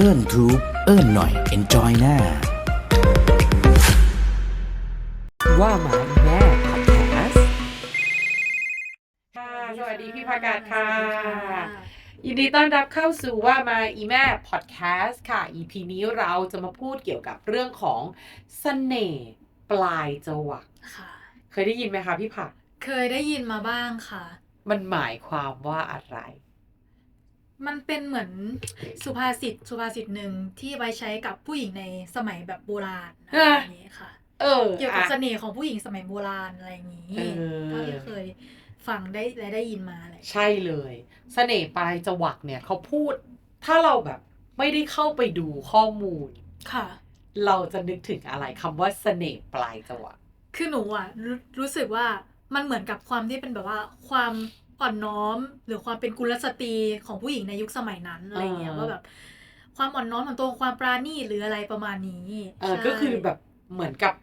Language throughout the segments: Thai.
เอิ้นทูบเอิ้นหน่อย enjoy หน้า ว่ามาแม่พอดแคสต์ค่ะสวัสดีพี่ภากาศค่ะ ยินดีต้อนรับเข้าสู่ว่ามาอีแม่พอดแคสต์ค่ะ EP นี้เราจะมาพูดเกี่ยวกับเรื่องของเสน่ห์ปลายจวักค่ะ เคยได้ยินไหมคะพี่ผัก เคยได้ยินมาบ้างค่ะ มันหมายความว่าอะไร มันเป็นเหมือนสุภาษิตสุภาษิตหนึ่งที่ไว้ใช้กับผู้หญิงในสมัยแบบโบราณอะไรอะอย่างนี้ค่ะ เออเกี่ยวกับอะเสน่ห์ของผู้หญิงสมัยโบราณอะไรอย่างนี้เออเท่าที่เคยฟังได้และได้ยินมาอะไรอย่างเงี้ยใช่เลยเสน่ห์ปลายจวักเนี่ยเขาพูดถ้าเราแบบไม่ได้เข้าไปดูข้อมูลค่ะ เราจะนึกถึงอะไรคำว่าเสน่ห์ปลายจวักคือหนูอะรู้รู้สึกว่ามันเหมือนกับความที่เป็นแบบว่าความ อ่อนน้อม หรือความเป็นกุลสตรีของผู้หญิงในยุคสมัยนั้นอะไรเงี้ยอ่าว่าแบบความอ่อนน้อมของตัวความปราณีตหรืออะไรประมาณนี้ เออใช่ก็คือแบบเหมือนกับ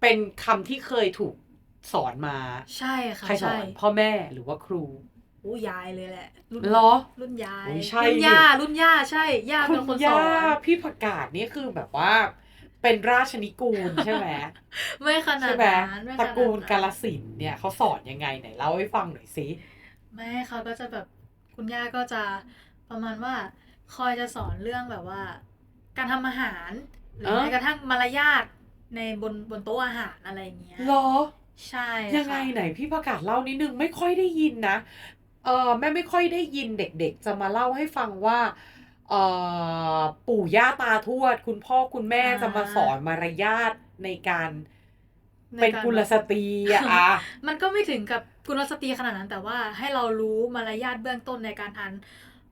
เป็นคำที่เคยถูกสอนมา ใช่ค่ะใครสอใช่นพ่อแม่หรือว่าครูอู้ยายเลยแหละรุ่นเหรอรุ่นยายโอ้ยใช่รุ่นย่ารุ่นย่าใช่ย่าคุเป็นณคนสย่าอนพี่ผักกาดนี่คือแบบว่า เป็นราชนิกูลใช่ไหมไม่ขนาใช่ดไหมนั้นไม่ตขระนาดกูลนั้นกาลสินธุ์เนี่ยเขาสอนยังไงไหนเล่าให้ฟังหน่อยสิ แม่เขาก็จะแบบคุณย่าก็จะประมาณว่าคอยจะสอนเรื่องแบบว่า การทำอาหาร หรือเอ้อแม้กระทั่งมารยาทในบนบนโต๊ะอาหารอะไรอย่างเงี้ยหรอ ใช่ยังไงค่ะไหนพี่ผักกาดเล่านิดนึงไม่ค่อยได้ยินนะเออแม่ไม่ค่อยได้ยินเด็กๆ จะมาเล่าให้ฟังว่าเออปู่ย่าตาทวด คุณพ่อคุณแม่จะมาสอนมารยาทในการใน เป็นการกุลสตรีอะอะมันก็ไม่ถึงกับกุลสตรีขนาดนั้น แต่ว่าให้เรารู้มารยาทเบื้องต้นในการทาน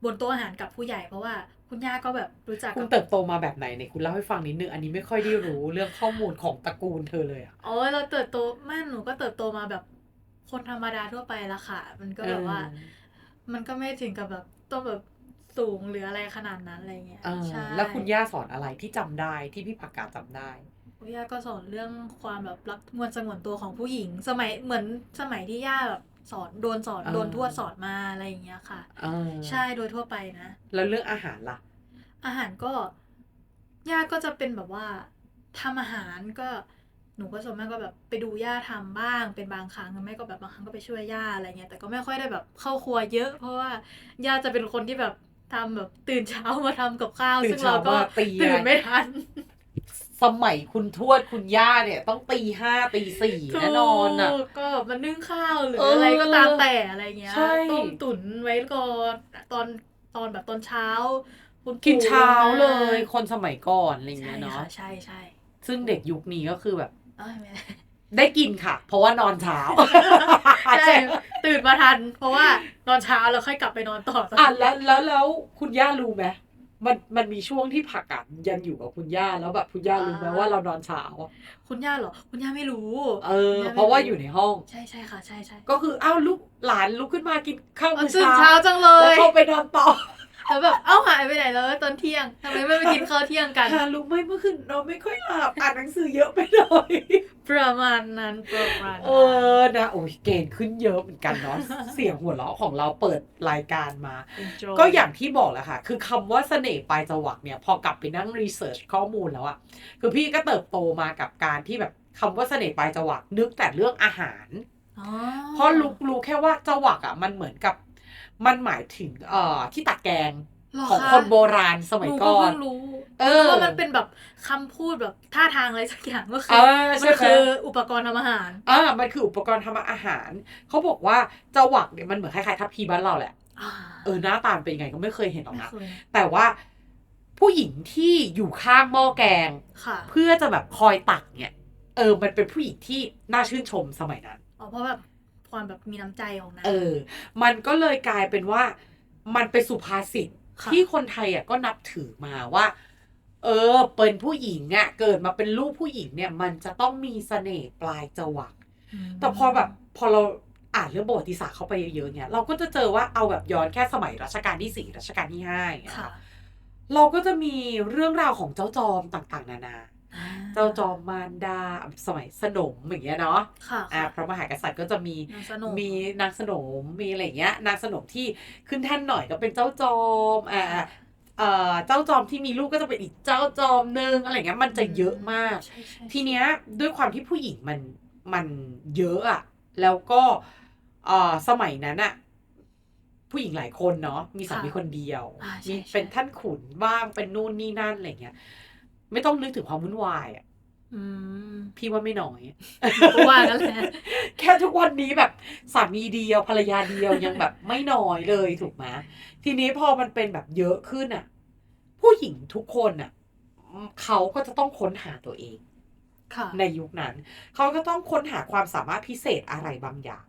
บนโต๊ะอาหารกับผู้ใหญ่เพราะว่าคุณย่าก็แบบรู้จักคุณกับเติบโตมาแบบไหนเนี่ยคุณเล่าให้ฟังนิดนึงอันนี้ไม่ค่อยได้รู้เรื่องข้อมูลของตระกูลเธอเลยอะอ๋อเราเติบโตแม่หนูก็เติบโตมาแบบคนธรรมดาทั่วไปละค่ะ มันก็แบบว่า มันก็ไม่ถึงกับแบบต้องแบบสูงหรืออะไรขนาดนั้นอะไรเงี้ยเออใช่แล้วคุณย่าสอนอะไรที่จำได้ที่พี่ผักกาดจำได้ คุณย่าก็สอนเรื่องความแบบรักมวลสงวนตัวของผู้หญิง สมัยเหมือนสมัยที่ย่าแบบสอนโดนสอนอ่าโดนทวดสอนมาอะไรอย่างเงี้ยค่ะเออใช่โดยทั่วไปนะ แล้วเรื่องอาหารล่ะ อาหารก็ย่าก็จะเป็นแบบว่าทำอาหารก็หนูก็ส่วนมากก็แบบไปดูย่าทำบ้างเป็นบางครั้งหรือไม่ก็แบบบางครั้งก็ไปช่วยย่าอะไรเงี้ยแต่ก็ไม่ค่อยได้แบบเข้าครัวเยอะ เพราะว่าย่าจะเป็นคนที่แบบทำแบบตื่นเช้ามาทำกับข้าวตื่นซึ่งเราก็เช้ามาตีตื่นไม่ทัน สมัยคุณทวดคุณย่าเนี่ยต้องตีห้าตีสี่แน่นอนอะถูกก็แบบมันนึ่งข้าวหรือเออออะไรก็ตามแต่อะไรเงี้ยใช่ต้มตุ๋นไว้ก่อนตอนตอนแบบตอนเช้า คุณปู่กินเช้าเลยมาคนสมัยก่อนอะไรอย่างใช่เงี้ยเนาะค่ะใช่ใช่ซึ่งเด็กยุคนี้ก็คือแบบเอ้ยไม่ได้ได้กินค่ะ เพราะว่านอนเช้าใช่ตื่นมาทัน เพราะว่านอนเช้าแล้วค่อยกลับไปนอนต่ออะแล้วแล้วแล้วคุณย่ารู้ไหม มันมันมีช่วงที่ผักกาดยังอยู่กับคุณย่าแล้วแบบคุณย่ารู้ไหมว่าเรานอนเช้าอะคุณย่าเหรอ คุณย่าไม่รู้ เออ เพราะว่าอยู่ในห้อง ใช่ใช่ค่ะ ใช่ใช่ก็คืออ้าวลูกหลานลุกขึ้นมากินข้าวอ๋อมื้อตื่นเช้าเช้าจังเลแล้วยเข้าไปนอนต่อ แล้วแบบเอ้าหายไปไหนแล้วตอนเที่ยงทำไมไม่ไปกินข้าวเที่ยงกันหารู้ไหมเมื่อคืนเราไม่ค่อยหลับอ่านหนังสือเยอะไปหน่อยประมาณนั้นประมาณเออนะโอ้ยเกณฑ์ขึ้นเยอะเหมือนกันเนาะเสียงหัวเราะของเราเปิดรายการมา Enjoy ก็อย่างที่บอกแหละค่ะ คือคำว่าเสน่ห์ปลายจวักเนี่ยพอกลับไปนั่งรีเสิร์ชข้อมูลแล้วอะคือพี่ก็เติบโตมากับการที่แบบคำว่าเสน่ห์ปลายจวักนึกแต่เรื่องอาหารอ๋อเพราะรู้รู้แค่ว่าจวักอะมันเหมือนกับ มันหมายถึงเอ่อที่ตักแกงเหรของะคนโบราณสมัยหนูก่อนเพิ่งรู้ เออว่ามันเป็นแบบคำพูดแบบท่าทางอะไรสักอย่างก็คืเออมัใช่นไหมคืออุปกรณ์ทำอาหารอ่ามันคืออุปกรณ์ทำอาหาร เขาบอกว่าจวักเนี่ยมันเหมือนคล้ายๆทัพพีบ้านเราแหละอ่าเออหน้าตาเป็นยังไงก็ไม่เคยเห็นหรอกไม่นะเคยแต่ว่าผู้หญิงที่อยู่ข้างหม้อแกงค่ะเพื่อจะแบบคอยตักเนี่ย เออ มันเป็นผู้หญิงที่น่าชื่นชมสมัยนั้นอ๋อเพราะแบบ ความแบบมีน้ำใจของนาง เออ มันก็เลยกลายเป็นว่า มันเป็นสุภาษิตค่ะที่คนไทยอะก็นับถือมาว่า เออ เป็นผู้หญิงอะ เกิดมาเป็นลูกผู้หญิงเนี่ย มันจะต้องมีเสน่ห์ปลายจวัก มแต่พอแบบพอเราอ่านเรื่องประวัติศาสตร์เข้าไปเยอะๆเนี่ยเราก็จะเจอว่าเอาแบบย้อนแค่สมัยรัชกาลที่สี่รัชกาลที่ห้าอย่างเงี้ยค่ะค่ะเราก็จะมีเรื่องราวของเจ้าจอมต่างๆ นานาอ่ เจ้าจอมมารดาสมัยสนมอย่างเงี้ยเนาะค่ะอ่าพระมหากษัตริย์ก็จะมีนางสนมมีนางสนมมีอะไรอย่างเงี้ย นางสนมที่ขึ้นแท่นหน่อยก็เป็นเจ้าจอมอ่าเอ่อเจ้าจอมที่มีลูกก็จะเป็นอีกเจ้าจอมหนึ่งอะไรเงี้ยมันจะเยอะมากใช่ใช่ทีเนี้ยด้วยความที่ผู้หญิงมันมันเยอะอะแล้วก็เอ่อสมัยนั้นอะผู้หญิงหลายคนเนาะมีสามีคนเดียวอ่าใช่มีใช่เป็นท่านขุนบ้างเป็นนู่นนี่นั่นอะไรเงี้ย ไม่ต้องนึกถึงความวุ่นวายอะอืมพี่ว่าไม่น้อยก็ว่ากันแหละแค่ทุกวันนี้แบบสามีเดียวภรรยาเดียวยังแบบไม่น้อยเลยถูกไหมทีนี้พอมันเป็นแบบเยอะขึ้นอะผู้หญิงทุกคนอะเขาก็จะต้องค้นหาตัวเองค่ะในยุคนั้น เขาก็ต้องค้นหาความสามารถพิเศษอะไรบางอย่าง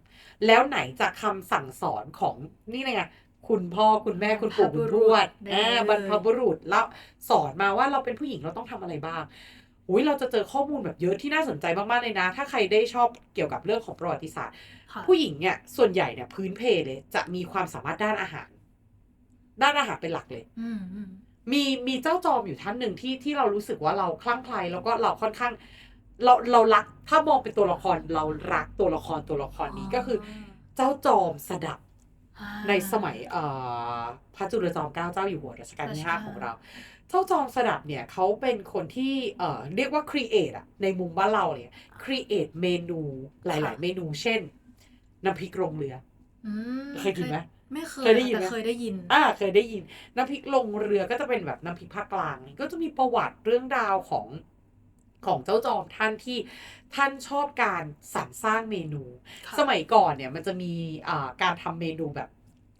แล้วไหนจากคำสั่งสอนของนี่ไง คุณพ่อคุณแม่คุณปู่คุณทวดได้อ่าเลยบรรพบุรุษแล้วสอนมาว่าเราเป็นผู้หญิงเราต้องทำอะไรบ้างอุ้ยเราจะเจอข้อมูลแบบเยอะที่น่าสนใจมากๆเลยนะ ถ้าใครได้ชอบเกี่ยวกับเรื่องของประวัติศาสตร์ค่ะผู้หญิงเนี่ยส่วนใหญ่เนี่ยพื้นเพเลย จะมีความสามารถด้านอาหาร ด้านอาหารเป็นหลักเลยอืมอืมมีมีเจ้าจอมอยู่ท่านหนึ่งที่ที่เรารู้สึกว่าเราคลั่งไคล้แล้วก็เราค่อนข้าง เราเรารักถ้ามองเป็นตัวละครเรารักตัวละครตัวละครนี้ก็คือ เจ้าจอมสดับอ่า ในสมัยเอ่อพระจุลจอมเกล้าเจ้าอยู่หัวรัชกาลที่ห้ารัชกาลของเรา เจ้าจอมสดับเนี่ยเขาเป็นคนที่เอ่อเรียกว่าครีเอทอะในมุมบ้านเราเนี่ยครีเอทเมนูหลาย ๆ เมนูเช่นน้ำพริกลงเรืออืมเคยกินไหมไม่เคยเคยได้ยินไหมแต่เคยได้ยิน อ่า เคยได้ยิน น้ำพริกลงเรือก็จะเป็นแบบน้ำพริกภาคกลาง ก็จะมีประวัติเรื่องราวของ ของเจ้าจอมท่านที่ท่านชอบการสรรสร้างเมนูค่ะสมัยก่อนเนี่ยมันจะมีอ่าการทำเมนูแบบ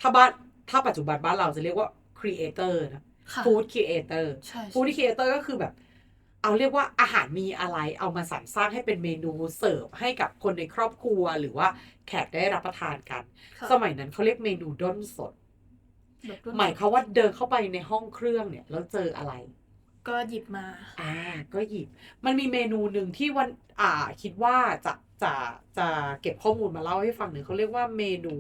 ถ้าบ้านถ้าปัจจุบันบ้านเราจะเรียกว่า creator นะค่ะ food creator ใช่ food creator ก็คือแบบ เอาเรียกว่าอาหารมีอะไรเอามาสรรสร้างให้เป็นเมนูเสิร์ฟให้กับคนในครอบครัวหรือว่าแขกได้รับประทานกันค่ะสมัยนั้นเขาเรียกเมนูด้นสดแบบรุ่นหมายความว่าเดินเข้าไปในห้องเครื่องเนี่ยแล้วเจออะไร ก็หยิบมา อ่าก็หยิบ มันมีเมนูหนึ่งที่วันอ่าคิดว่าจะจะจะเก็บข้อมูลมาเล่าให้ฟังหนึ่งเขาเรียกว่าเมนู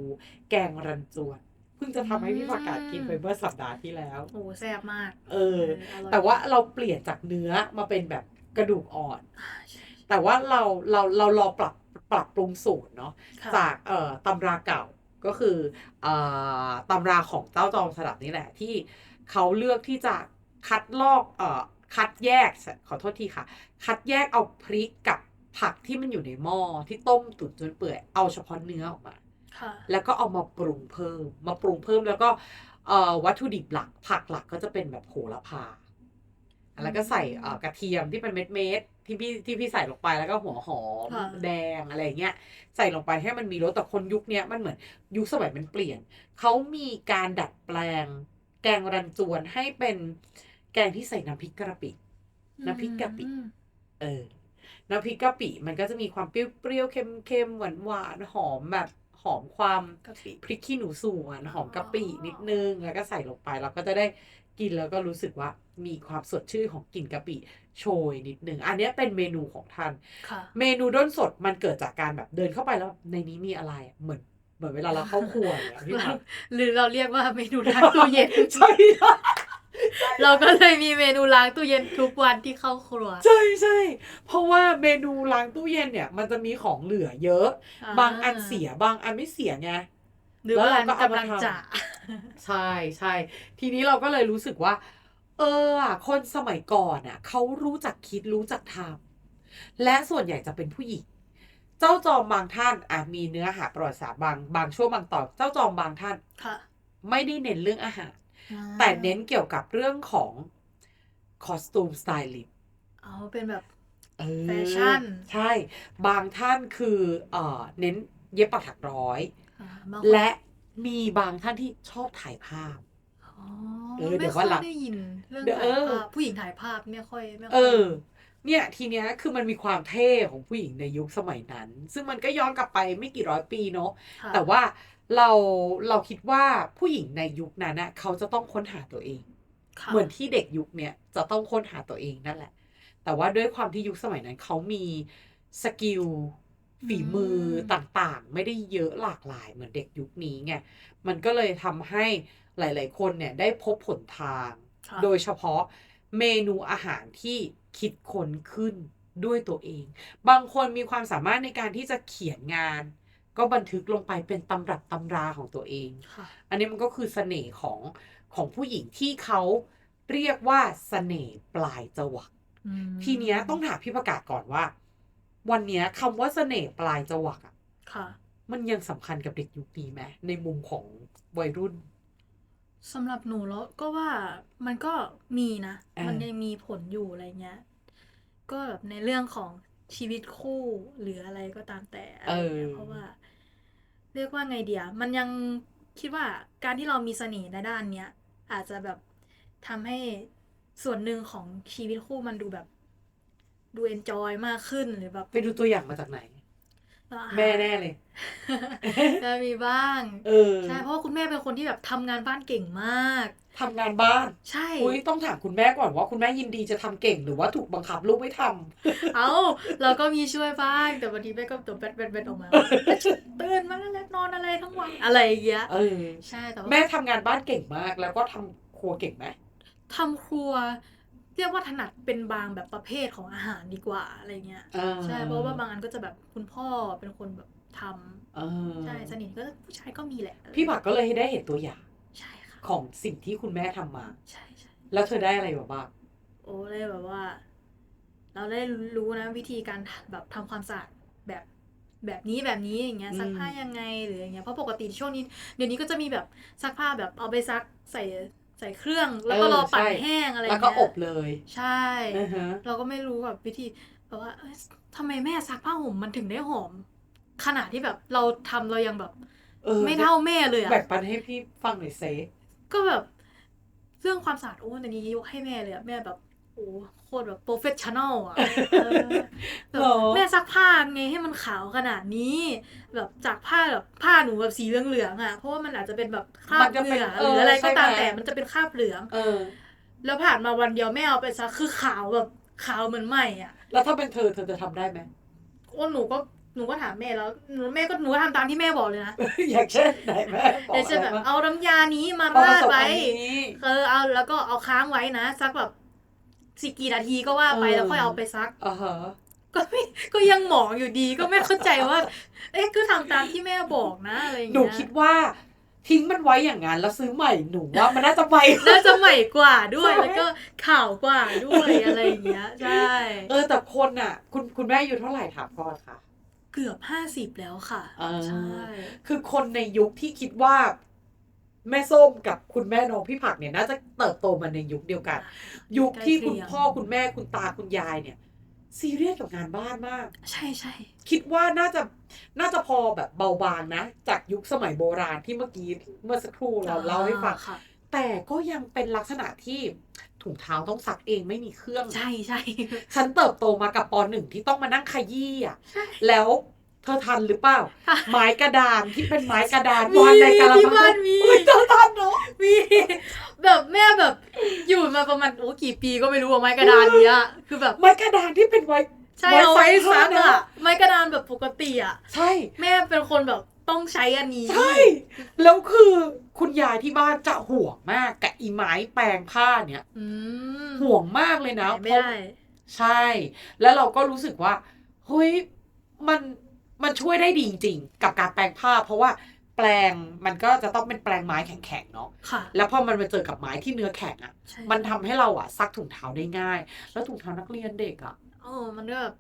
แกงรันจวนเพิ่งจะทำให้พี่ผักกาดกินไปเมื่อสัปดาห์ที่แล้ว โอ้แซ่บมาก เอออร่อยแต่ว่าเราเปลี่ยนจากเนื้อมาเป็นแบบกระดูกอ่อนอ่าใช่แต่ว่าเราเราเรารอปรับปรับปรุงสูตรเนาะค่ะจากเอ่อตำราเก่าก็คือเอ่อตำราของเจ้าจอมสลับนี่แหละที่เขาเลือกที่จะ คัดลอกเอ่อคัดแยกขอโทษทีค่ะ คัดแยกเอาพริกกับผักที่มันอยู่ในหม้อที่ต้มตุ๋นจนเปื่อยเอาเฉพาะเนื้อออกมาค่ะแล้วก็เอามาปรุงเพิ่ม มาปรุงเพิ่มแล้วก็เอ่อวัตถุดิบหลักผักหลักก็จะเป็นแบบโหระพา แล้วก็ใส่เอ่อกระเทียมที่เป็นเม็ดเม็ดๆที่พี่ที่พี่ใส่ลงไปแล้วก็หัวหอมค่ะแดงอะไรเงี้ย ใส่ลงไปให้มันมีรสแต่คนยุคเนี้ยมันเหมือนยุคสมัยมันเปลี่ยนเขามีการดัดแปลง แกงรันจวนให้เป็นแกงที่ใส่น้ำพริกกะปิน้ำพริกกะปิอืมเออ น้ำพริกกะปิมันก็จะมีความเปรี้ยวๆเค็มๆหวานๆหอมแบบหอมความกะปิพริกขี้หนูสวนหอมกะปินิดนึงแล้วก็ใส่ลงไปเราก็จะได้กินแล้วก็รู้สึกว่ามีความสดชื่นของกลิ่นกะปิโชยนิดนึงอันเนี้ยเป็นเมนูของท่านค่ะเมนูด้นสดมันเกิดจากการแบบเดินเข้าไปแล้วในนี้มีอะไรอะเหมือน เหมือนเวลาเราเข้าครัวเนี่ยพี่เราผักหรือเราเรียกว่าเมนูล้างตู้เย็น ใช่เราก็เลยมีเมนูล้างตู้เย็นทุกวันที่เข้าครัว ใช่ใช่เพราะว่าเมนูล้างตู้เย็นเนี่ย มันจะมีของเหลือเยอะ บางอันเสียบางอันไม่เสียไงหรือว่าแล้วเราก็เอากำมาลังทำจะใช่ใช่ทีนี้เราก็เลยรู้สึกว่า เอออะคนสมัยก่อนอะเขารู้จักคิดรู้จักทำและส่วนใหญ่จะเป็นผู้หญิง เจ้าจอมบางท่านอะมีเนื้อหาประวัติศาสตร์บางบางช่วงบางตอนเจ้าจอมบางท่านค่ะ ไม่ได้เน้นเรื่องอาหารอ่าแต่เน้นเกี่ยวกับเรื่องของคอสตูมสไตลิสต์เอาเป็นแบบเออแฟชั่นใช่ บางท่านคือเอ่อเน้นเย็บปักถักร้อยอ่าบางคนและมีบางท่านที่ชอบถ่ายภาพอ๋อเออเดี๋ยวไม่ค่อยวันหลังได้ยินเรื่องเดี๋ยวถ่ายเออภาพผู้หญิงถ่ายภาพไม่ค่อยไม่ค่อย เออเนี่ยทีเนี้ยคือมันมีความเท่ของผู้หญิงในยุคสมัยนั้น ซึ่งมันก็ย้อนกลับไปไม่กี่ร้อยปีเนาะค่ะแต่ว่าเราเราคิดว่าผู้หญิงในยุคนั้นน่ะเขาจะต้องค้นหาตัวเองค่ะเหมือนที่เด็กยุคเนี้ยจะต้องค้นหาตัวเองนั่นแหละ แต่ว่าด้วยความที่ยุคสมัยนั้นเขามีสกิลฝีมือต่างๆ ไม่ได้เยอะหลากหลายเหมือนเด็กยุคนี้ไงมันก็เลยทำให้หลาย ๆ คนเนี่ยได้พบผลทางค่ะโดยเฉพาะ เมนูอาหารที่คิดค้นขึ้นด้วยตัวเอง บางคนมีความสามารถในการที่จะเขียนงาน ก็บันทึกลงไปเป็นตำรับตำราของตัวเองค่ะอันนี้มันก็คือเสน่ห์ของของผู้หญิงที่เขาเรียกว่าเสน่ห์ปลายจวักอืมทีเนี้ยต้องถามพี่ประกาศก่อนว่า วันเนี้ยคำว่าเสน่ห์ปลายจวักอะค่ะมันยังสำคัญกับเด็กยุคนี้ไหมในมุมของวัยรุ่น สำหรับหนูแล้วก็ว่ามันก็มีนะอ่ามัมันยังมีผลอยู่อะไรเงี้ย ก็แบบในเรื่องของชีวิตคู่หรืออะไรก็ตามแต่อะไรเงี้ยเออ เพราะว่า เรียกว่าไงเดียมันยังคิดว่าการที่เรามีเสน่ห์ในด้านเนี้ยอาจจะแบบทำให้ส่วนหนึ่งของชีวิตคู่มันดูแบบ ดูเอนจอยมากขึ้นหรือแบบ ไปดูตัวอย่างมาจากไหนเราอาจ แม่แน่เลยจะมีบ้าง เออใช่เพราะว่าคุณแม่เป็นคนที่แบบทำงานบ้านเก่งมากทำงานบ้าน ใช่อุ้ยต้องถามคุณแม่ก่อนว่าคุณแม่ยินดีจะทำเก่งหรือว่าถูกบังคับลูกไม่ทำเอาเราก็มีช่วยบ้างแต่บางทีแม่ก็ตัวแบดแบดแบดออกมาตื่นมาแล้วนอนอะไรทั้งวันอะไรอย่างเงี้ยเออใช่แต่ว่าแม่ทำงานบ้านเก่งมาก แล้วก็ทำครัวเก่งไหมทำครัว เรียกว่าถนัดเป็นบางแบบประเภทของอาหารดีกว่าอะไรเงี้ยอ่าใช่เพราะว่าบางอันก็จะแบบคุณพ่อเป็นคนแบบทำเออใช่สนิทก็ผู้ชายก็มีแหละ พี่ผักก็เลยได้เห็นตัวอย่างใช่ค่ะของสิ่งที่คุณแม่ทำมา ใช่ใช่แล้วเธอได้อะไรบ้างโอ้เลยแบบว่า เราได้รู้นะวิธีการแบบทำความสะอาดแบบแบบนี้แบบนี้อย่างเงี้ยซักผ้ายังไงหรืออย่างเงี้ยเพราะปกติช่วงนี้ เดี๋ยวนี้ก็จะมีแบบซักผ้าแบบเอาไปซักใส่ ใส่เครื่องแล้วก็รอปั่นแห้งอะไรอแล้วย่างก็เงี้ยอบเลย ใช่อือฮะเราก็ไม่รู้แบบวิธีแบบว่าเอ้ยทำไมแม่ซักผ้าห่มมันถึงได้หอม ขนาดที่แบบเราทำเรายังแบบเออไม่เท่าแม่เลยอะแบ่งปันให้พี่ฟังหน่อยเซก็แบบ เรื่องความสะอาดโอ้แต่นี้ยกให้แม่เลยอะแม่แบบโอ้โคตรแบบโปรเฟชชั่นอลอะเออแบบหรอแม่ซักผ้าไงให้มันขาวขนาดนี้ แบบจากผ้าแบบผ้าหนูแบบสีเหลืองๆอะเพราะว่ามันอาจจะเป็นแบบครามับนจะเหเป็นงื่อเอหอรืออะไรก็ตามใช่ไหมแต่มันจะเป็นคราบเหลืองเออ แล้วผ่านมาวันเดียวแม่เอาไปซักคือขาวแบบขาวเหมือนใหม่อะแล้วถ้าเป็นเธอเธอจะทำได้ไหมโอ้หนูก็หนูก็ถามแม่แล้วหนูแม่ก็หนูก็ทำตามที่แม่บอกเลยนะอย่างเช่นไหนแม่บอกเดี๋ยวจะอะไรแบบบ้างเอาน้ำยานี้มาพอผราดสมไว้อันนี้เออเอาแล้วก็เอาค้างไว้นะสักแบบ สิกี่นาทีก็ว่าไปเออแล้วค่อยเอาไปซักอ่าฮะก็ไม่ก็ยังหมองอยู่ดีก็ไม่เข้าใจว่า เอ๊ะก็ทำตามที่แม่บอกนะอะไรอย่างหนูเงี้ยคิดว่าทิ้งมันไว้อย่างนั้นแล้วซื้อใหม่หนูว่ามันน่าจะไปน่าจะใหม่กว่าด้วยใช่แล้วก็ข่าวกว่าด้วยอะไรอย่างเงี้ยใช่เออแต่คนอะ คุณคุณแม่อายู่เท่าไหร่ถามก่อนค่ะ เกือบห้าสิบแล้วค่ะอ่าใช่คือคนในยุคที่คิดว่า แม่ส้มกับคุณแม่น้องพี่ผักเนี่ยน่าจะเติบโตมาในยุคเดียวกัน ยุคที่คุณพ่อคุณแม่คุณตาคุณยายเนี่ยซีเรียสกับงานบ้านมาก ใช่ใช่คิดว่าน่าจะน่าจะพอแบบเบาบางนะ จากยุคสมัยโบราณที่เมื่อกี้เมื่อสักครู่เราเล่าให้ฟังค่ะแต่ก็ยังเป็นลักษณะที่ถุงเท้าต้องซักเองไม่มีเครื่อง ใช่ใช่ฉันเติบโตมากับปหนึ่งที่ต้องมานั่งขยี้อะแล้วเธอทันหรือเปล่าค่ะไม้กระดานที่เป็นไม้กระดานมีวางในกะละที่มับ้างนมีเฮ้ยเธอทันเนาะมีแบบแม่แบบอยู่มาประมาณโอ้กี่ปีก็ไม่รู้อะไม้กระดานเนี้ยคือแบบไม้กระดานที่เป็นไว้ใช่เอาไว้ไว้ซัซักกผ้าอะนะไม้กระดานแบบปกติอะใช่ แม่เป็นคนแบบต้องใช้อันนี้ใช่แล้วคือคุณยายที่บ้านจะห่วงมากกับอีไม้แปรงผ้าเนี่ยอืมห่วงมากเลยนะไม่ได้ใช่ แล้วเราก็รู้สึกว่าเฮ้ยมัน มันช่วยได้ดีจริงๆ กับการแปรงผ้า เพราะว่าแปรงมันก็จะต้องเป็นแปรงไม้แข็งๆเนาะค่ะ แล้วพอมันมาเจอกับไม้ที่เนื้อแข็งอะ่ะ ใช่ มันทำให้เราอะซักถุงเท้าได้ง่าย แล้วถุงเท้านักเรียนเด็กอะโอ้มันก็แบบ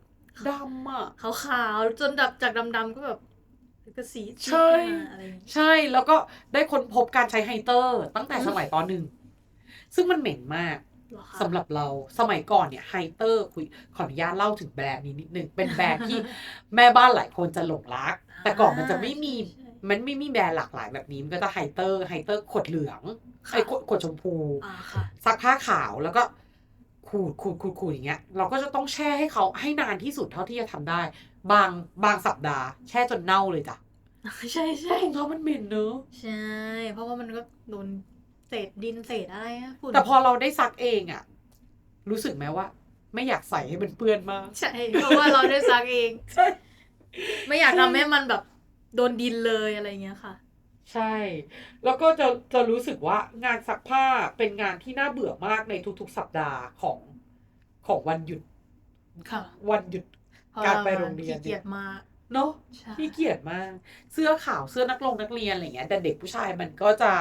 ดำอะขาวๆจนแบบจากดำๆก็แบบก็สีใช่ขึ้นมาอะไรอย่างงี้ ใช่แล้วก็ได้ค้นพบการใช้ไฮเตอร์ตั้งแต่สมัยตอนหนึ่งซึ่งมันเหม็นมากเหรอคะ สำหรับเราสมัยก่อนเนี่ยไฮเตอร์คุยขออนุญาตเล่าถึงแบรนด์นี้นิดนึง เป็นแบรนด์ที่แม่บ้านหลายคนจะหลงรัก แต่ก่อนมันจะไม่มีใช่มันไม่มีแบรนด์หลากหลายแบบนี้ มันก็จะไฮเตอร์ไฮเตอร์ขวดเหลืองค่ะไอ้ขวดขวดชมพูอ่าค่ะซักผ้าขาวแล้วก็ขูดขูดขูดขูดอย่างเงี้ย เราก็จะต้องแช่ให้เขาให้นานที่สุดเท่าที่จะทำได้ บางบางสัปดาห์ แช่จนเน่าเลยจ้ะใช่เพใช่ราะถุงเท้ามันเหม็นเนอะใช่ เพราะว่ามันก็โดน เศษดินเศษอะไรอะฝุ่นแต่พอเราได้ซักเองอะรู้สึกไหมว่า ไม่อยากใส่ให้มันเปื้อนมากใช่เพราะว่าเราได้ซักเอง ใช่ ไม่อยากทำให้มันแบบโดนดินเลยอะไรเงี้ยค่ะ ใช่ แล้วก็จะจะรู้สึกว่างานซักผ้าเป็นงานที่น่าเบื่อมากในทุกๆ สัปดาห์ของของวันหยุดค่ะวันหยุดเพราะการไปโรงเรียนขี้เกียจมากเนาะใช่ขี้เกียจมาก เสื้อขาวเสื้อนักลงนักเรียนอะไรเงี้ย แต่เด็กผู้ชายมันก็จะ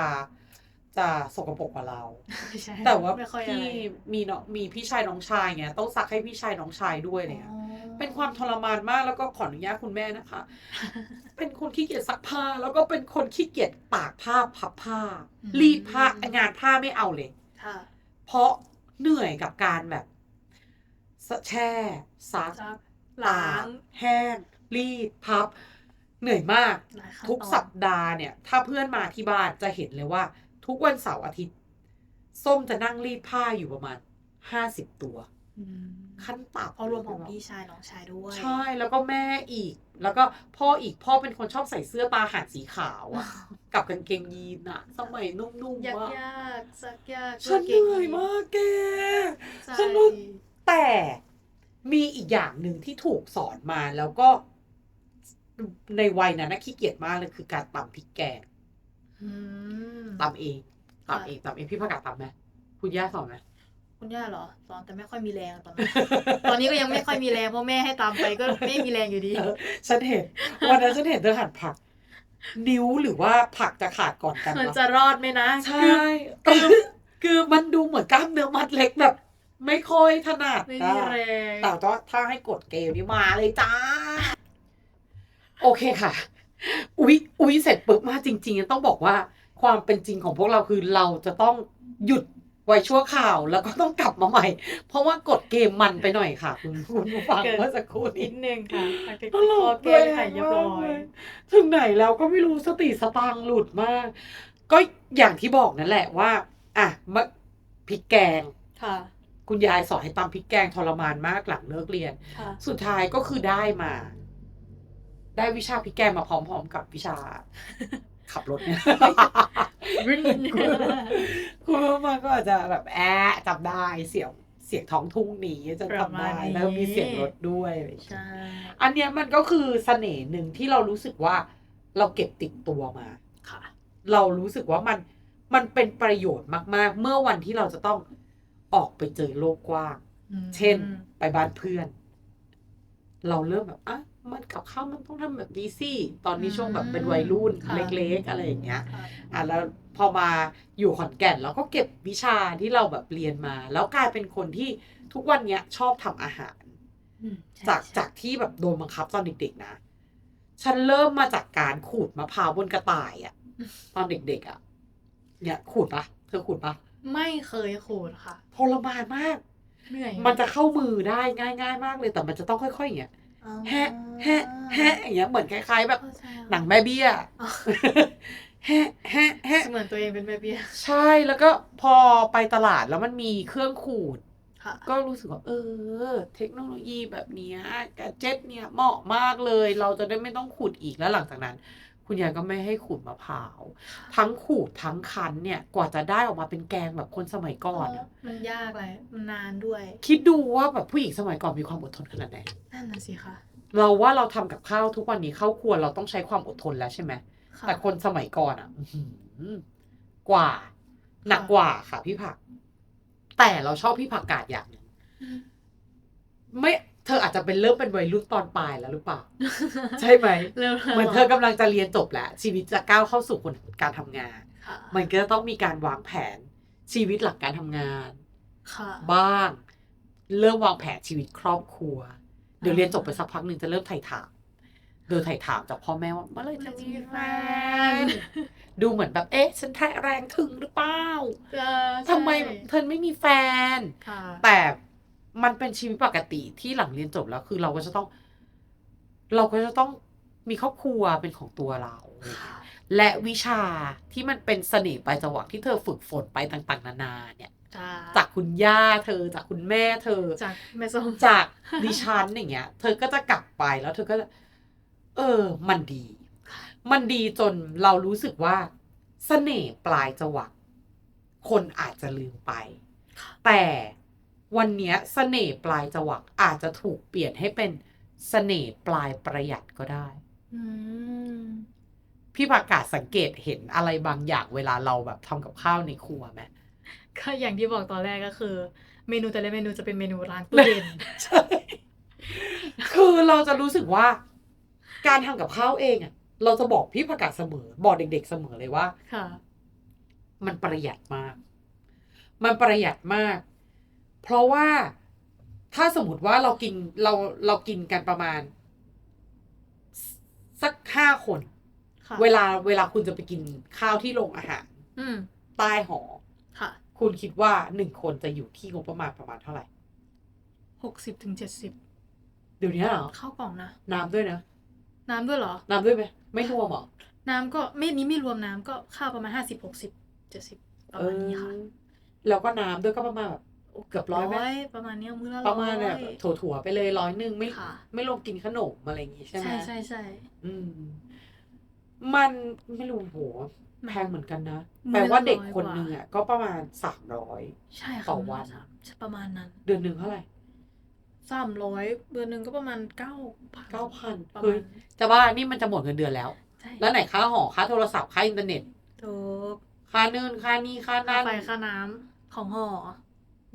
จะสกปรกกว่าเราไม่ใช่แต่ว่าไม่ค่อยอะไรพี่มีเนาะมีพี่ชายน้องชายไงต้องซักให้พี่ชายน้องชายด้วยอะไรเนี่ยอ๋อเป็นความทรมานมากแล้วก็ขออนุญาตคุณแม่นะคะ เป็นคนขี้เกียจซักผ้า แล้วก็เป็นคนขี้เกียจตากผ้าพับผ้ารีดผ้างานผ้าไม่เอาเลย ค่ะเพราะเหนื่อยกับการแบบสแช่ซัก ซักตาล้ากงแห้ง รีดพับ เหนื่อยมาก หลายขั้นทุกตอนสัปดาห์เนี่ย ถ้าเพื่อนมาที่บ้านจะเห็นเลยว่า ทุกวันเสาร์อาทิตย์ ส้มจะนั่งรีดผ้าอยู่ประมาณห้าสิบตัวอืมขั้นต่ำเอารวมของพี่ชายน้องชายด้วย ใช่แล้วก็แม่อีก แล้วก็พ่ออีกพ่อเป็นคนชอบใส่เสื้อตาหารสีขาวอะกับกางเกงยีนอะสมัยนุ่มยากๆมากยากซักยากฉันเหนื่อยมากแกใช่ฉันรู้แต่มีอีกอย่างหนึ่งที่ถูกสอนมาแล้วก็ในวัยนั้นนะขี้เกียจมากเลยคือการตำพริกแกงอืม ตำเองตำเองตำเองพี่ประกาศตำไหมคุณย่าสอนไหมคุณย่าเหรอสอนแต่ไม่ค่อยมีแรงตอนนั้นตอนนี้ก็ยังไม่ค่อยมีแรงเพราะแม่ให้ตามไปก็ไม่มีแรงอยู่ดีเออฉันเห็นวันนั้นฉันเห็นเธอหั่นผัก นิ้วหรือว่าผักจะขาดก่อนกันมันวะจะรอดไหมนะใช่คือคือมันดูเหมือนกล้ามเนื้อมัดเล็กแบบ ไม่ค่อยถนัดไม่อะมีแรงแต่ว่าถ้าให้กดเกมนี้มาเลยจ้า โอเคค่ะ อุ๊ยอุ๊ยเสร็จปุ๊บมาจริงๆต้องบอกว่าความเป็นจริงของพวกเราคือเราจะต้องหยุดไว้ชั่วข่าวแล้วก็ต้องกลับมาใหม่ เพราะว่ากดเกมมันไปหน่อยค่ะ คุณคุณผู้ฟังเมื่อสักครู่นินี้ดนึงค่ะหลังจากตที่ลพอกเกแรมไข่งเรียบมาร้กอเลยยถึงไหนแล้วก็ไม่รู้สติสตางค์หลุดมาก ก็อย่างที่บอกนั่นแหละว่า อะมะพริกแกงค่ะ คุณยายสอนให้ตำพริกแกงทรมานมากหลังเลิกเรียนค่ะสุดท้ายก็คือได้มา ได้วิชาพริกแกงมาพร้อมๆกับวิชา ขับรถเนี่ยคุณผู้ฟังก็อาจจะแบบแอะจำได้เสียงเสียงท้องทุ่งหนีจะประจำมาได้ณนี้แล้วมีเสียงรถด้วยอะไรอย่างเงี้ยใช่อันเนี้ยมันก็คือเสน่ห์หนึ่งที่เรารู้สึกว่าเราเก็บติดตัวมาค่ะ เรารู้สึกว่ามันมันเป็นประโยชน์มากๆ เมื่อวันที่เราจะต้องออกไปเจอโลกกว้างอืมเช่น ไปบ้านเพื่อน เราเริ่มแบบอะ มันกับข้าวมันต้องทำแบบนี้สิตอนนี้ช่วงแบบเป็นวัยรุ่นค่ะเล็กๆอะไรอย่างเงี้ยค่ะอะแล้วพอมาอยู่ขอนแก่นเราก็เก็บวิชาที่เราแบบเรียนมา แล้วกลายเป็นคนที่ทุกวันเนี้ยชอบทำอาหารอืมใช่จากใช่จากที่แบบโดนบังคับตอนเด็กๆนะ ฉันเริ่มมาจากการขูดมะพร้าวบนกระต่ายอะตอนเด็กๆอะเนี่ยขูดปะเธอขูดปะไม่เคยขูดค่ะทรมานมากเหนื่อยมันจะเข้ามือได้ง่าย ๆ มากเลยแต่มันจะต้องค่อยๆอย่างเงี้ยอ๋อ แฮะแฮะแฮะอย่างเงี้ยเหมือนคล้าย ๆ แบบเข้าใจแล้วหนังแม่เบี้ยอ๋อแฮะแฮะแฮะเหมือนตัวเองเป็นแม่เบี้ย ใช่แล้วก็พอไปตลาดแล้วมันมีเครื่องขูดค่ะก็รู้สึกว่า เออ เทคโนโลยีแบบเนี้ยแกดเจ็ตเนี่ยเหมาะมากเลย เราจะได้ไม่ต้องขูดอีกแล้วหลังจากนั้น คุณยายก็ไม่ให้ขูดมะพร้าว ทั้งขูดทั้งคั้นเนี่ยกว่าจะได้ออกมาเป็นแกงแบบคนสมัยก่อนอะมันยากเลยมันนานด้วย คิดดูว่าแบบผู้หญิงสมัยก่อนมีความอดทนขนาดไหนนั่นน่ะสิคะเราว่าเราทำกับข้าวทุกวันนี้เข้าครัวเราต้องใช้ความอดทนแล้วใช่ไหมค่ะแต่คนสมัยก่อนอะอื้อหือกว่า หนักกว่าค่ะพี่ผัก แต่เราชอบพี่ผักกาดอย่างหนึ่งอืมไม่ เธออาจจะเป็นเริ่มเป็นวัยรุ่นตอนปลายแล้วหรือเปล่า ใช่ไหมเริ่มเหมือนเธอกำลังจะเรียนจบแล้วชีวิตจะก้าวเข้าสู่คนการทำงานค่ะมันก็จะต้องมีการวางแผนชีวิตหลังการทำงานค่ะบ้าง เริ่มวางแผนชีวิตครอบครัว เดี๋ยวเรียนจบไปสักพักหนึ่งจะเริ่มไถ่ถามโดยไถ่ถามจากพ่อแม่ว่าเมื่อไหรจะมีแฟนดูเหมือนแบบเอ๊ะ ฉันแท้แรงถึงหรือเปล่าเออใช่ทำไมเธอไม่มีแฟนค่ะแต่ มันเป็นชีวิตปกติที่หลังเรียนจบแล้ว คือเราก็จะต้อง เราก็จะต้องมีครอบครัวเป็นของตัวเราค่ะและวิชาที่มันเป็นเสน่ห์ปลายจวักที่เธอฝึกฝนไปต่าง ๆ นานา เนี่ยจ้าจากคุณย่าเธอ จากคุณแม่เธอ จากแม่ส้มจากดิฉันอย่างเงี้ย เธอก็จะกลับไปแล้วเธอก็จะเออ มันดี มันดีจนเรารู้สึกว่าเสน่ห์ปลายจวักคนอาจจะลืมไป แต่ วันเนี้ยเสน่ห์ปลายจวักอาจจะถูกเปลี่ยนให้เป็นเสน่ห์ปลายประหยัดก็ได้อืมพี่ประกาศสังเกตเห็นอะไรบางอย่างเวลาเราแบบทำกับข้าวในครัวไหมก็อย่างที่บอกตอนแรกก็คือ เมนูแต่ละเมนูจะเป็นเมนูล้างตู้เย็นใช่คือเราจะรู้สึกว่า การทำกับข้าวเองอะเราจะบอกพี่ประกาศเสมอ บอกเด็ก ๆเสมอเลยว่า ค่ะ มันประหยัดมาก มันประหยัดมาก เพราะว่าถ้าสมมติว่าเรากินเราเรากินกันประมาณ สักห้าคนค่ะเวลาเวลาคุณจะไปกินข้าวที่โรงอาหารอืมใต้หอค่ะคุณคิดว่าหนึ่งคนจะอยู่ที่งบประมาณประมาณเท่าไหร่หกสิบถึงเจ็ดสิบเดี๋ยวนี้เหรอข้าวกล่องนะน้ำด้วยนะ น้ำด้วยเหรอ น้ำด้วยไหมไม่รวมเหรอ น้ำก็ไม่นี้ไม่รวมน้ำก็ข้าวประมาณห้าสิบหกสิบเจ็ดสิบประมาณนี้ค่ะเออแล้วก็น้ำด้วยก็ประมาณแบบ เกือบร้อยไหมประมาณเนี้ยมื้อละประมาณแบบร้อยถั่วๆไปเลยร้อยหนึ่งไม่ค่ะไม่รวมกินขนมอะไรอย่างงี้ใช่ไหมใช่ใช่ใช่อืม มันไม่รู้โหแพงเหมือนกันนะมื้อแปลว่าละเด็กร้อยคนกว่าหนึ่งอะก็ประมาณสามร้อยใช่ค่ะต่อวันมื้ละสามประมาณนั้น เดือนหนึ่งเท่าไหร่สามร้อยเดือนหนึ่งก็ประมาณเก้าพันเก้าพันประเฮ้มาณยจะว่านี่มันจะหมดเงินเดือนแล้วใช่แล้วไหนค่าหอค่าโทรศัพท์ค่าอินเทอร์เน็ตถูกค่าเนินค่านี่ค่าค่านั่นไฟค่าน้ำของหอ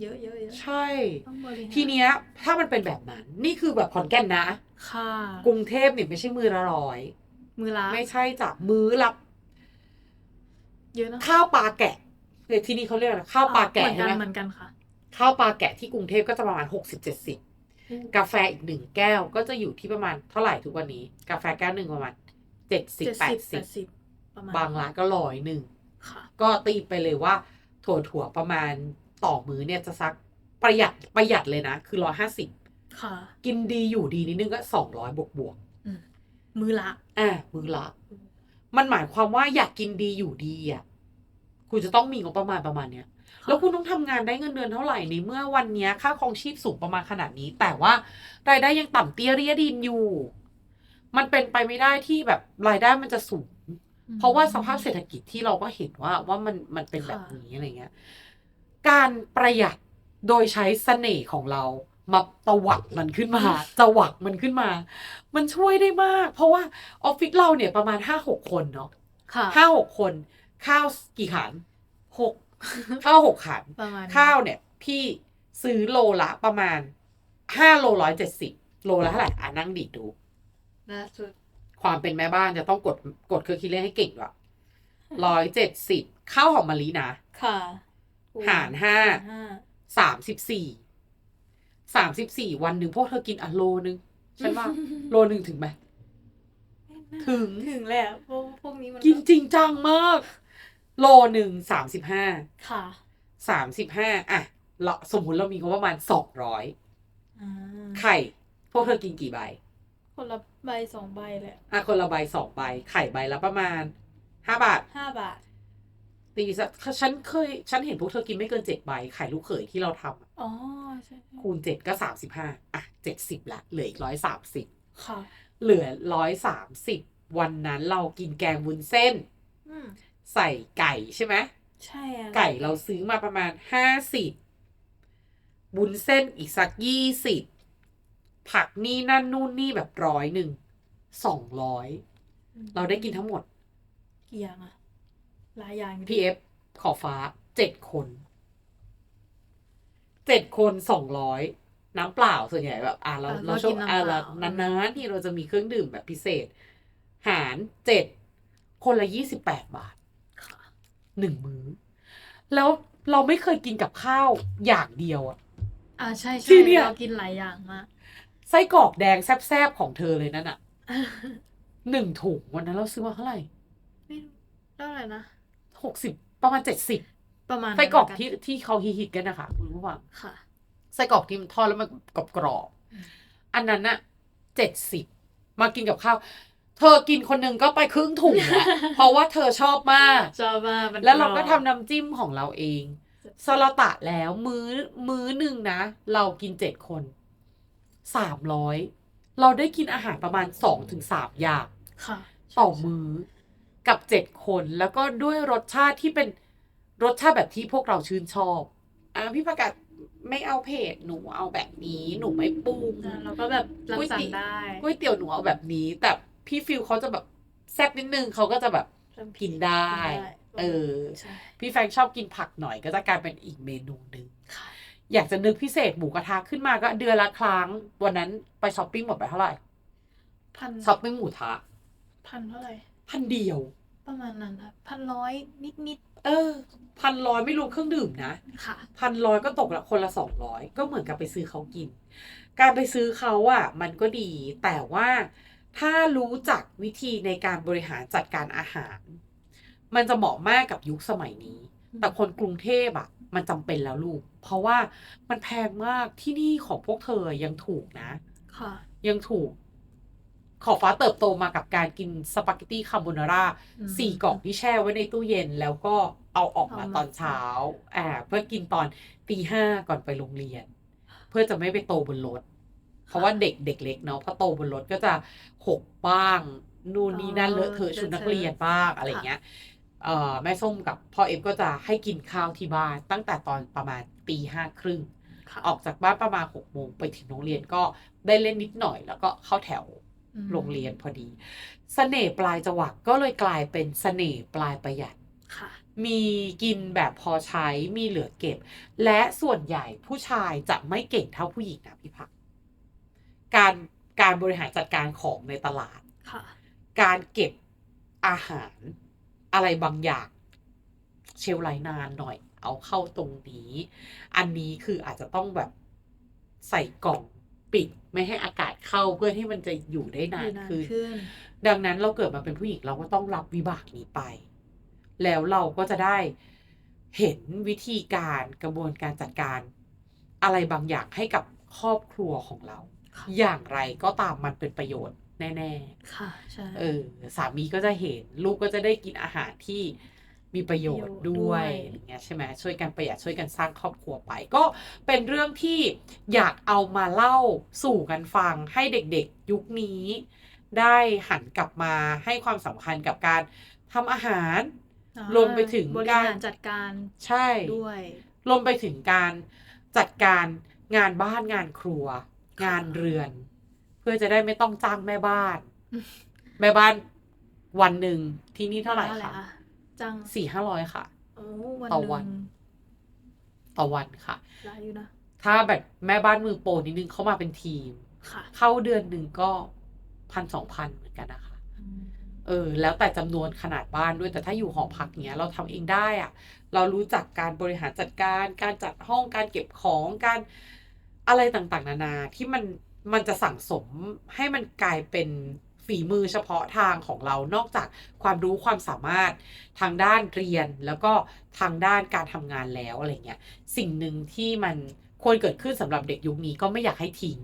เยอะเยอะเยอะใช่ ต้องบริหารทีเนี้ยถ้ามันเป็นแบบนั้น นี่คือแบบขอนแก่นนะ ค่ะกรุงเทพเนี่ยไม่ใช่มือละร้อย มือละไม่ใช่จ้ะมื้อละเยอะนะข้าวปลาแกะเดี๋ยวที่นี่เขาเรียกอะไรข้าวปลาแกะเหมือนใช่กันไหมเหมือนกันค่ะ ข้าวปลาแกะที่กรุงเทพก็จะประมาณหกสิบเจ็ดสิบกาแฟอีกหนึ่งแก้วก็จะอยู่ที่ประมาณเท่าไหร่ทุกวันนี้ กาแฟแก้วหนึ่งประมาณเจ็ดสิบเจ็ดแปสิดบสิแปบดสิบประมาณบางร้านก็ร้อยหนึ่ง ค่ะ ก็ตีไปเลยว่าถั่วถั่วๆประมาณ ต่อมื้อเนี่ยจะสักประหยัดประหยัดเลยนะ คือร้อยห้าสิบค่ะ กินดีอยู่ดีนิดนึงก็สองร้อยบวกบวกมือละๆอะมื้อละ มันหมายความว่าอยากกินดีอยู่ดีอะคุณจะต้องมีงบประมาณประมาณเนี้ยแล้วคุณต้องทำงานได้เงินเดือนเท่าไหร่ในเมื่อวันเนี้ยค่าครองชีพสูงประมาณขนาดนี้ แต่ว่ารายได้ยังต่ำเตี้ยเรียดินอยู่ มันเป็นไปไม่ได้ที่แบบรายได้มันจะสูง เพราะว่าสภาพเศรษฐกิจที่เราก็เห็นว่าว่ามันมันเป็นแบบนี้อะไรเงี้ย การประหยัดโดยใช้เสน่ห์ของเรามาตวัดมันขึ้นมาตวักมันขึ้นมา มันช่วยได้มาก เพราะว่าออฟฟิศเราเนี่ยประมาณห้าหกคนเนาะค่ะห้าหกคน ข้าวกี่ขันหกข้าวหกขันประมาณนี้ข้าวเนี่ย พี่ซื้อโลละประมาณห้าโลร้อยเจ็ดสิบโลละเท่าไหร่อ่านั่งดีดดูล่าสุดความเป็นแม่บ้านจะต้องกดกดเครื่องคิดเลขให้เก่งด้วยร้อยเจ็ดสิบข้าวหอมมะลินะค่ะ หารห้าห้าสามสิบสี่สามสิบสี่วันหนึ่งพวกเธอกินอะโลนึงใช่ป่ะโลนึงถึงไหมถึงถึงแหละพวกพวกนี้มันกินจริงจังมาก โลหนึ่งสามสิบห้าค่ะสามสิบห้าอะเราสมมุติเรามีงบประมาณสองร้อยอ่าไข่ พวกเธอกินกี่ใบ คนละใบสองใบแหละอะคนละใบสองใบ ไข่ใบละประมาณห้าบาทห้าบาท ตีสักฉันเคย ฉันเห็นพวกเธอกินไม่เกินเจ็ดใบไข่ลูกเขยที่เราทำอะอ๋อใช่ใช่คูณเจ็ดก็สามสิบห้าอะเจ็ดสิบละเหลืออีกร้อยสามสิบค่ะ เหลือร้อยสามสิบวันนั้นเรากินแกงวุ้นเส้น อืมใส่ไก่ใช่ไหมใช่อะไก่เราซื้อมาประมาณห้าสิบวุ้นเส้นอีกสักยี่สิบผักนี่นั่นนู่นนี่แบบร้อยหนึ่งสองร้อยเราได้กินทั้งหมด กี่อย่างอะ หลายอย่างอยู่ PF ขอบฟ้าเจ็ดคนเจ็ดคนสองร้อยน้ำเปล่าส่วนใหญ่แบบ อะเราเราชอบอะเรานานๆที่เราจะมีเครื่องดื่มแบบพิเศษ หารเจ็ดคนละยี่สิบแปดบาท ค่ะหนึ่งมื้อ แล้วเราไม่เคยกินกับข้าวอย่างเดียวอะ อ่าใช่ที่ใช่เนี่ย เรากินหลายอย่างมากไส้กรอกแดงแซบๆของเธอเลยนั่นอะหนึ่งถุงวันนั้นเราซื้อมาเท่าไหร่ไม่รู้เท่าไหร่นะ หกสิบประมาณเจ็ดสิบประมาณไส้กรอกนั้นที่ที่เขาฮิตๆกันนะคะคุณผู้ฟังค่ะไส้กรอกที่มันทอดแล้วมันกรอบอืมๆอันนั้นน่ะเจ็ดสิบมากินกับข้าว เธอกินคนหนึ่งก็ไปครึ่งถุงแล้วเพราะว่าเธอชอบมาก ชอบมากมันแล้วเราก็กทำอบน้ำจิ้มของเราเองสลัดตะแล้วมื้อมื้อหนึ่งนะ เรากินเจ็ดคนสามร้อยเราได้กินอาหารประมาณสองถึงสามอย่างค่ะต่อมื้อ กับเจ็ดคน แล้วก็ด้วยรสชาติที่เป็นรสชาติแบบที่พวกเราชื่นชอบอะพี่ประกาศไม่เอาเผ็ดหนูเอาแบบนี้หนูไม่ปรุงอ่าเราก็แบบรังสรรค์ได้ก๋วยเตี๋ยวหนูเอาแบบนี้ แต่พี่ฟิลเขาจะแบบแซ่บนิดนึงเขาก็จะแบบกินได้ เออ ใช่พี่แฟรงค์ชอบกินผักหน่อยก็จะกลายเป็นอีกเมนูหนึ่งค่ะอยากจะนึกพิเศษหมูกระทะขึ้นมาก็เดือนละครั้งวันนั้นไปช้อปปิ้งหมดไปเท่าไหร่พันช้อปปิ้งหมูทะพันเท่าไหร่ พันเดียว ประมาณนั้นค่ะพันร้อยนิดเออ พันร้อยไม่รวมเครื่องดื่มนะ ๆค่ะ พันร้อยก็ตกละคนละสองร้อยก็เหมือนกับไปซื้อเขากิน การไปซื้อเขาอะมันก็ดี แต่ว่าถ้ารู้จักวิธีในการบริหารจัดการอาหาร มันจะเหมาะมากกับยุคสมัยนี้อืมแต่คนกรุงเทพอะมันจำเป็นแล้วลูก เพราะว่ามันแพงมากที่นี่ของพวกเธอยังถูกนะ ค่ะ ยังถูก ขอบฟ้าเติบโตมากับการกินสปาเกตตี้คาโบนาร่าอืมสี่กล่องที่แช่ไว้ในตู้เย็นแล้วก็เอาออกมาเอามาตอนเช้าอ่าเพื่อกินตอนตีห้าก่อนไปโรงเรียน เพื่อจะไม่ไปโตบนรถ เพราะว่าเด็กเด็กเล็กเนาะพอโตบนรถก็จะหกบ้างนู่นนี่นั่นเลอะเทอะชุดนักเรียนบ้างอะไรเงี้ยเอ่อแม่ส้มกับพ่อเอ็มก็จะให้กินข้าวที่บ้าน ตั้งแต่ตอนประมาณตีห้าครึ่งค่ะออกจากบ้านประมาณหกโมงไปถึงโรงเรียนก็ได้เล่นนิดหน่อยแล้วก็เข้าแถวอืม โรงเรียนพอดีเสน่ห์ปลายจวักก็เลยกลายเป็นเสน่ห์ปลายประหยัดค่ะมีกินแบบพอใช้มีเหลือเก็บ และส่วนใหญ่ผู้ชายจะไม่เก่งเท่าผู้หญิงนะพี่พักการการบริหารจัดการของในตลาดค่ะการเก็บอาหารอะไรบางอย่าง เชลฟ์ไลน์นานหน่อย เอาเข้าตรงนี้ อันนี้คืออาจจะต้องแบบใส่กล่อง ปิดไม่ให้อากาศเข้าเพื่อที่มันจะอยู่ได้นาอนยู่นานขึ้นขึ้นดังนั้นเราเกิดมาเป็นผู้หญิงเราก็ต้องรับวิบากนี้ไป แล้วเราก็จะได้เห็นวิธีการกระบวนการจัดการ อะไรบางอย่างให้กับครอบครัวของเราค่ะอย่างไรก็ตามมันเป็นประโยชน์แน่ค่ะ ใช่ๆเออ สามีก็จะเห็น ลูกก็จะได้กินอาหารที่ มีประโยชน์ด้วยอย่างเงี้ยใช่ไหมช่วยกันประหยัดช่วยกันสร้างครอบครัวไป ก็เป็นเรื่องที่อยากเอามาเล่าสู่กันฟังให้เด็กๆยุคนี้ ได้หันกลับมาให้ความสำคัญกับการทำอาหารอ่ารวมไปถึงบริการหารจัดการใช่ด้วยรวมไปถึงการจัดการงานบ้านงานครัวค่ะงานเรือน เพื่อจะได้ไม่ต้องจ้างแม่บ้านอืมแม่บ้านวันหนึ่งที่นี่เท่าไหร่อะไรคะอะ จังสี่ห้าร้อยค่ะ โอ้วันต่อหวันนึ่งต่อวันค่ะได้อยู่นะ ถ้าแบบแม่บ้านมือโปรนิดนึงเข้ามาเป็นทีม ค่ะเข้าเดือนหนึ่งก็พันสองพันเหมือนกันนะคะ อืมเออ แล้วแต่จำนวนขนาดบ้านด้วยแต่ถ้าอยู่หอพักเนี้ย เราทำเองได้อะเรารู้จักการบริหารจัดการ การจัดห้องการเก็บของการอะไรต่างๆ นานาที่มันมันจะสั่งสมให้มันกลายเป็น ฝีมือเฉพาะทางของเรานอกจากความรู้ความสามารถทางด้านเรียนแล้วก็ทางด้านการทำงานแล้วอะไรเงี้ยสิ่งหนึ่งที่มันควรเกิดขึ้นสำหรับเด็กยุคนี้ก็ไม่อยากให้ทิ้ง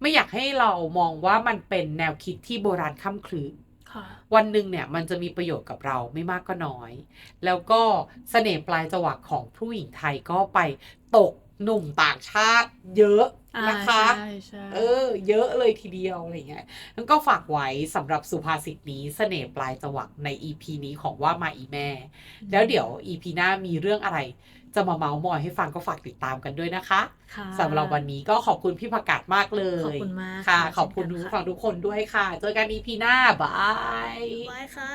ไม่อยากให้เรามองว่ามันเป็นแนวคิดที่โบราณค่ำคลืนค่ะวันหนึ่งเนี่ยมันจะมีประโยชน์กับเราไม่มากก็น้อย แล้วก็เสน่ห์ปลายจวักของผู้หญิงไทยก็ไปตก หนุ่มต่างชาติเยอะอ่านะคะใช่ใช่เออ เยอะเลยทีเดียวอะไรเงี้ยงั้นก็ฝากไว้สำหรับสุภาษิตนี้เสน่ห์ปลายจวักใน EP นี้ของว่ามาอีแม่ แล้วเดี๋ยว EP หน้ามีเรื่องอะไร จะมาเมาส์มอยให้ฟังก็ฝากติดตามกันด้วยนะคะค่ะสำหรับวันนี้ก็ขอบคุณพี่ประกาศมากเลย ขอบคุณมากค่ะค่ะขอบคุณเช่นกันผู้ค่ะฟังทุกคนด้วยค่ะ เจอกัน EP หน้าบายบายค่ะ